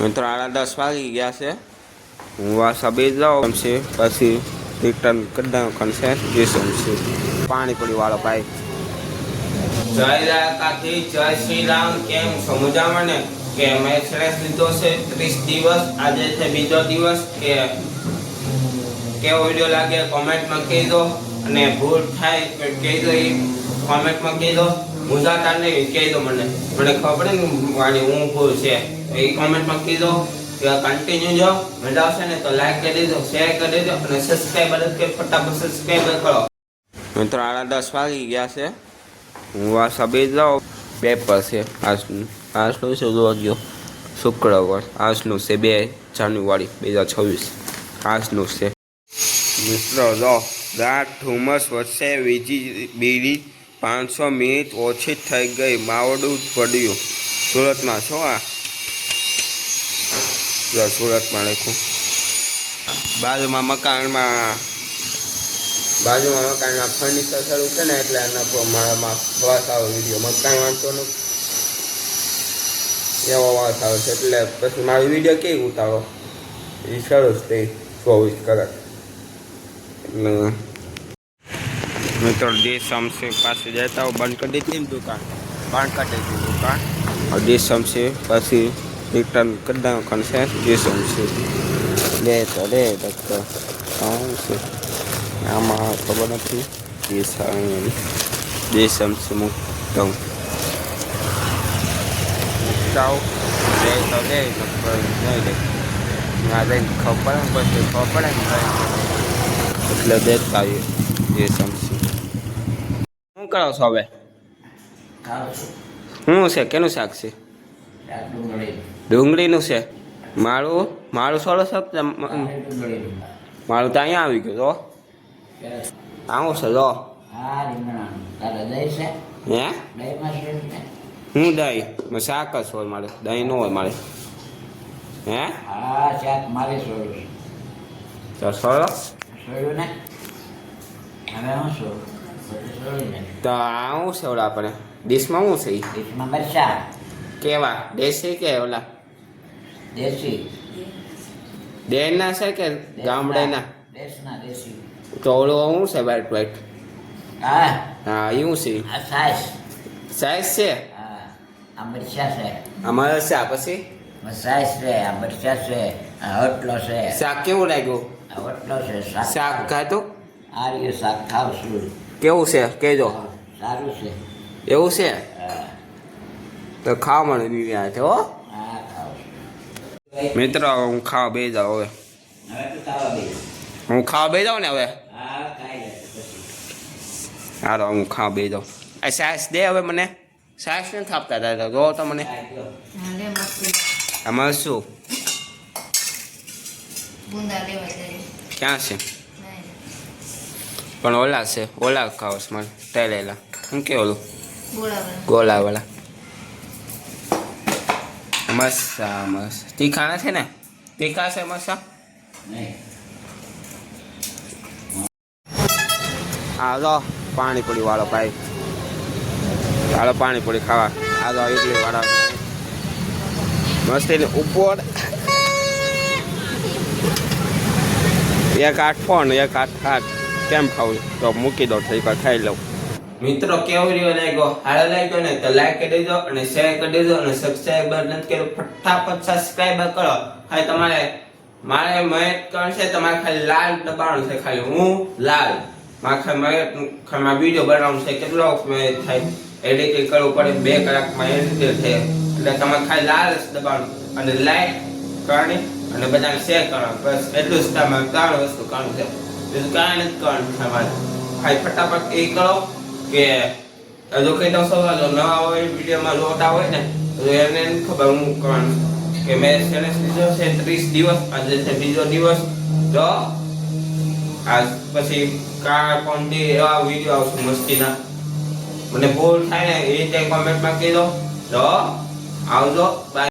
મિત્રો આડા દસ વાગી ગયા છે. હું વાસા બે જાઉં છે. પછી રિટર્ન કરી નાખવાનું છે જેસમ છે. પાણીપુરી વાળો ભાઈ. જય રાકાથી જય શ્રી રામ કેમ છો? ને? કે મેં એક્સપ્રેસ લીધો છે ત્રીસ દિવસ. આજે છે બીજો દિવસ. કે કેવો વીડિયો લાગે? કોમેન્ટમાં કહી દો અને ભૂલ થાય તો કહી દો એ કોમેન્ટમાં કહી દો મુંજાતા નહીં કહી દો મને. મને ખબર ને મારી ભૂલ છે. એ કોમેન્ટમાં દો કે કન્ટિન્યુ જો. મજા ને તો લાઈક કરી દેજો શેર કરી દેજો અને સબસ્ક્રાઈબર કે ફટાફટ સબસ્ક્રાઈબ કરો. મિત્રો આડા દસ વાગી ગયા છે. હું આ બે જાઉં. પેપર છે. આજનું આજનું છે ગયો શુક્રવાર. આજનું છે બે જાન્યુઆરી બે હજાર છવ્વીસ. આજનું છે. મિત્રો, જો રાત ધુમ્મસ વચ્ચે વીજી બીડી પાંચસો મિનિટ ઓછી થઈ ગઈ, માવડું જ પડ્યું. સુરતમાં છો આ? સુરતમાં લખું. બાજુમાં મકાનમાં. બાજુમાં મકાનમાં ફર્નિચર શરૂ છે ને, એટલે એના પ્રમાણમાં વાસ આવે વીડિયો મકાન વાંચવાનો. એવો વાસ આવે છે, એટલે પછી મારો વીડિયો કેવી ઉતારો? એ સરસ તે ચોવીસ કલાક. એટલે મિત્રો દેશ સમસે પાસે જતા હું બંધ કરી દીધી દુકાન. બંધ કરી દીધી દુકાન. હવે દેશ સમસે પછી રિટર્ન કરી નાખવાનું છે દેશ સમસે લે તો લે ડૉક્ટર શું છે. આમાં ખબર નથી. દેશ દેશ સમસે મૂકતા જાઓ. લે તો લે ડૉક્ટર નહીં લે. ના જઈને ખબર પછી ખબર એટલે દેખતા એ સમસી શું કરો છો હવે? શું છે, કેનું શાક છે? ડુંગળીનું છે. મારું મારું સોળો છે મારું તો અહીંયા આવી ગયું તો આવું છે, જો. હે? હું દહીં શાક જ હોય મારે, દહીં ન હોય મારે. હે? તો સોળો? તો આવું છે ઓલા આપણે ડીશમાં શું છે ઈ? કેવા? દેશી કે ઓલા? દેશી. દેના છે કે ગામડેના? તો ઓલું શું છે વ્હાઈટ વ્હાઈટ હા. એવું છે સાઈઝ છે? અમારે છે આ પછી? શાક કેવું લાગ્યું? શાક. ખાધું? રહ્યું શાક ખાવશું. કેવું છે? કહેજો. સારું છે. એવું છે? તો ખાવા મને નહીં રહ્યા છે હો મિત્ર હું ખાવા બે જાઉં હવે. હું ખાવા બે જાઉં ને હવે? હા ખાઈ લે પછી. હાલો હું ખાવા બે જાઉં. આ સાસ દે હવે મને. સાસ નથી આપતા દાદા જો તો મને. આમાં શું? ક્યાં છે? પણ ઓલા છે ઓલા ખાવસ મને તળેલા શું કે ઓલું? ગોલાવાળા મસ્સા મસ્ત તીખા નથી ને? તીખા છે આ જો પાણીપુરી વાળો ભાઈ. ચાલો પાણીપુરી ખાવા. આ જો ઇડલી વાળા. મસ્ત ઉપર. એક આઠ ફોન એક આઠ આઠ કેમ ખાવું તો મૂકી દો થઈ પર ખાઈ લઉં. મિત્રો, કેવો રહ્યો લાગ્યો હારો લાગ્યો ને? તો લાઈક કરી દેજો અને શેર કરી દેજો અને સબસ્ક્રાઇબર નથી કર્યો. ફટાફટ સબસ્ક્રાઇબ કરો. હવે તમારે, મારે મહેનત કરવાનું છે, તમારે ખાલી લાલ દબાવવાનું છે. ખાલી હું લાલ. મારે ખાલી મહેનત ખાલી વીડિયો બનાવવાનું છે. કેટલો મહેનત થાય? એડિટિંગ કરવું પડે. બે કલાકમાં એડિટિંગ થાય એટલે તમારે ખાલી લાલ દબાવવાનું. અને લાઈક કરવાની અને બધાને શેર કરવાનું. બસ, એટલું જ તમારે ત્રણ વસ્તુ કરવાનું છે. બીજું કાંઈ નથી કરવાનું તમારે ખાલી ફટાફટ એ કરો કે જો કઈ તો સવાલ નવા હોય વિડીયોમાં લોટા હોય ને, તો એને ખબર હું કરવાનું કે મેં સેલેસ લીધો છે ત્રીસ દિવસ, આજે છે બીજો દિવસ, તો આજ પછી કા કોન્ટી એવા વીડિયો આવશે મસ્તીના. મને ભૂલ થાય ને એ રીતે કોમેન્ટમાં કહી દો તો આવજો. બાય